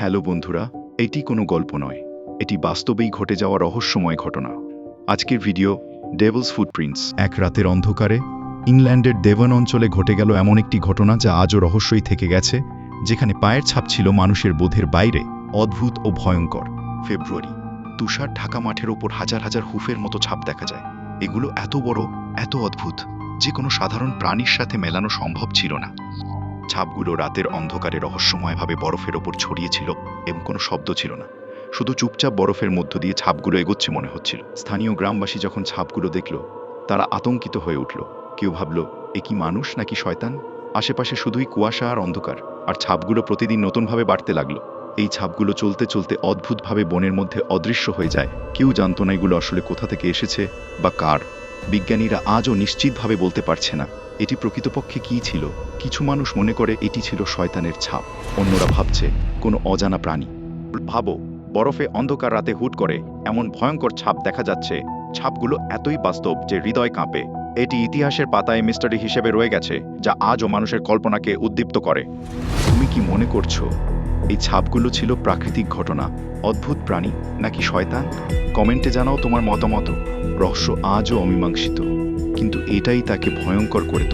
Hello বন্ধুরা, এটি কোনো গল্প নয়। এটি বাস্তবেই ঘটে যাওয়া রহস্যময় ঘটনা। আজকের ভিডিও ডেভলস ফুটপ্রিন্টস এক রাতের অন্ধকারে, ইংল্যান্ডের দেবন অঞ্চলে ঘটে গেল এমন একটি ঘটনা যা আজও রহস্যই থেকে গেছে, যেখানে পায়ের ছাপ ছিল মানুষের বোধের বাইরে, অদ্ভুত ও ভয়ঙ্কর। ফেব্রুয়ারি, তুষার ঢাকা মাঠের ওপর হাজার হাজার হুফের মতো ছাপ দেখা যায়। এগুলো এত বড়, এত অদ্ভুত, যে কোনো সাধারণ প্রাণীর সাথে মেলানো সম্ভব ছিল না। ছাপগুলো রাতের অন্ধকারে রহস্যময়ভাবে বরফের ওপর ছড়িয়েছিল এবং কোনো শব্দ ছিল না। শুধু চুপচাপ বরফের মধ্য দিয়ে ছাপগুলো এগোচ্ছে মনে হচ্ছিল। স্থানীয় গ্রামবাসী যখন ছাপগুলো দেখল, তারা আতঙ্কিত হয়ে উঠল। কেউ ভাবল, এ কি মানুষ নাকি শয়তান? আশেপাশে শুধুই কুয়াশা আর অন্ধকার, আর ছাপগুলো প্রতিদিন নতুনভাবে বাড়তে লাগল। এই ছাপগুলো চলতে চলতে অদ্ভুতভাবে বনের মধ্যে অদৃশ্য হয়ে যায়। কেউ জানতো না এগুলো আসলে কোথা থেকে এসেছে বা কার। বিজ্ঞানীরা আজও নিশ্চিতভাবে বলতে পারছে না। এটি প্রকৃতপক্ষে কী ছিল? কিছু মানুষ মনে করে এটি ছিল শয়তানের ছাপ। অন্যরা ভাবছে, কোনো অজানা প্রাণী। ভাবো, বরফে অন্ধকার রাতে হুট করে এমন ভয়ঙ্কর ছাপ দেখা যাচ্ছে। ছাপগুলো এতই বাস্তব যে হৃদয় কাঁপে। এটি ইতিহাসের পাতায় মিস্টারি হিসেবে রয়ে গেছে, যা আজও মানুষের কল্পনাকে উদ্দীপ্ত করে। তুমি কি মনে করছ, এই ছাপগুলো ছিল প্রাকৃতিক ঘটনা, অদ্ভুত প্রাণী, নাকি শয়তান? কমেন্টে জানাও তোমার মতামত। রহস্য আজও অমীমাংসিত। কিন্তু এটাই তাকে ভয়ঙ্কর করে তোলে।